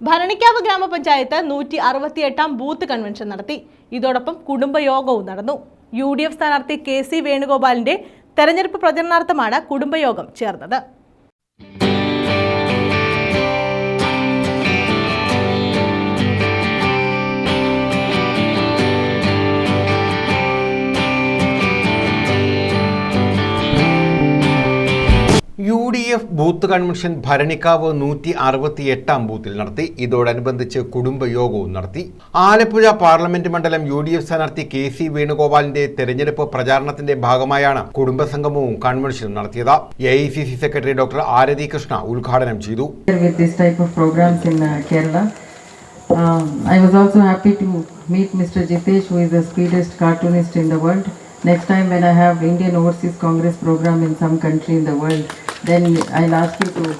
ഭരണിക്കാവ് ഗ്രാമപഞ്ചായത്ത് നൂറ്റി അറുപത്തിയെട്ടാം booth convention നടത്തി. ഇതോടൊപ്പം കുടുംബയോഗവും നടന്നു. യു ഡി എഫ് സ്ഥാനാർത്ഥി കെ സി വേണുഗോപാലിന്റെ തെരഞ്ഞെടുപ്പ് പ്രചരണാർത്ഥമാണ് കുടുംബയോഗം ചേർന്നത്. എഫ് ബൂത്ത് കൺവെൻഷൻ ഭരണിക്കാവ് നൂറ്റി അറുപത്തി എട്ടാം ബൂത്തിൽ നടത്തി. ഇതോടനുബന്ധിച്ച് കുടുംബയോഗവും നടത്തി. ആലപ്പുഴ പാർലമെന്റ് മണ്ഡലം യു ഡി എഫ് സ്ഥാനാർത്ഥി കെ സി വേണുഗോപാലിന്റെ തെരഞ്ഞെടുപ്പ് പ്രചാരണത്തിന്റെ ഭാഗമായാണ് കുടുംബസംഗമവും കൺവെൻഷനും നടത്തിയത്. A I C C secretary doctor Arathi Krishna ഉദ്ഘാടനം ചെയ്തു. Next time when I have Indian Overseas Congress program in some country in the world. Then I'll ask you to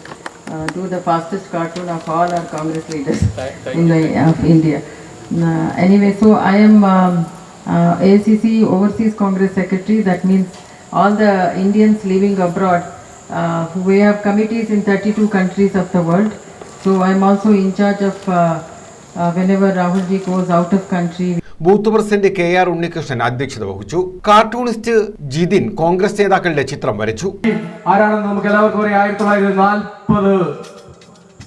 uh, do the fastest cartoon of all our Congress leaders in the of India. Uh, anyway, so I am um, uh, ACC Overseas Congress Secretary. That means all the Indians living abroad. Uh, we have committees in 32 countries of the world. So I'm also in charge of uh, uh, whenever Rahul ji goes out of country. Booth president K R Unnikrishnan അധ്യക്ഷത വഹിച്ചു. Cartoonist Jithin Congress നേതാക്കളുടെ ചിത്രം വരച്ചു. ആരാണെന്ന് നമുക്ക് എല്ലാവർക്കും അറിയാം. ആയിരത്തി തൊള്ളായിരത്തി നാൽപ്പത്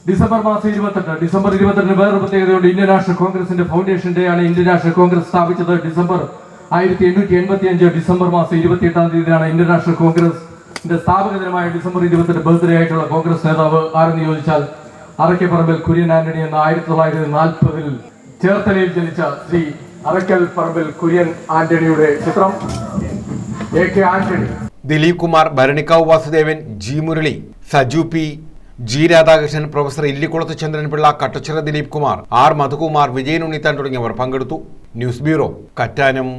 ഡിസംബർ മാസം ഇരുപത്തെട്ട്. ഡിസംബർ ഇരുപത്തെട്ടിന് വേറൊരു പ്രത്യേകതയുണ്ട് ഇന്ത്യൻ നാഷണൽ കോൺഗ്രസിന്റെ ഫൗണ്ടേഷൻ ഡേ ആണ് ഇന്ത്യൻ നാഷണൽ കോൺഗ്രസ് സ്ഥാപിച്ചത്. ഡിസംബർ ആയിരത്തി എണ്ണൂറ്റി എൺപത്തി അഞ്ച് ഡിസംബർ മാസം ഇരുപത്തി എട്ടാം തീയതിയാണ് ഇന്ത്യൻ നാഷണൽ കോൺഗ്രസിന്റെ സ്ഥാപക ദിനമായ ഡിസംബർ ഇരുപത്തെട്ട് ബർത്ത്ഡേ ആയിട്ടുള്ള കോൺഗ്രസ് നേതാവ് ആരെന്ന് ചോദിച്ചാൽ അറക്കപ്പറമ്പിൽ കുര്യൻ ആന്റണി എന്ന ആയിരത്തി തൊള്ളായിരത്തി നാൽപ്പതിൽ ചേർത്തലയിൽ ജനിച്ച ശ്രീ അറയ്ക്കൽ പറമ്പിൽ കുര്യൻ ആന്റണിയുടെ ചിത്രം. A K Antony. Dileep Kumar Bharanikkavu Vasudevan G Murali Saju P G Radhakrishnan professor Illikkulathu Chandranpillai Kattachira Dileep Kumar R Madhukumar Vijayan Unnithan തുടങ്ങിയവർ പങ്കെടുത്തു. News bureau Kattanam.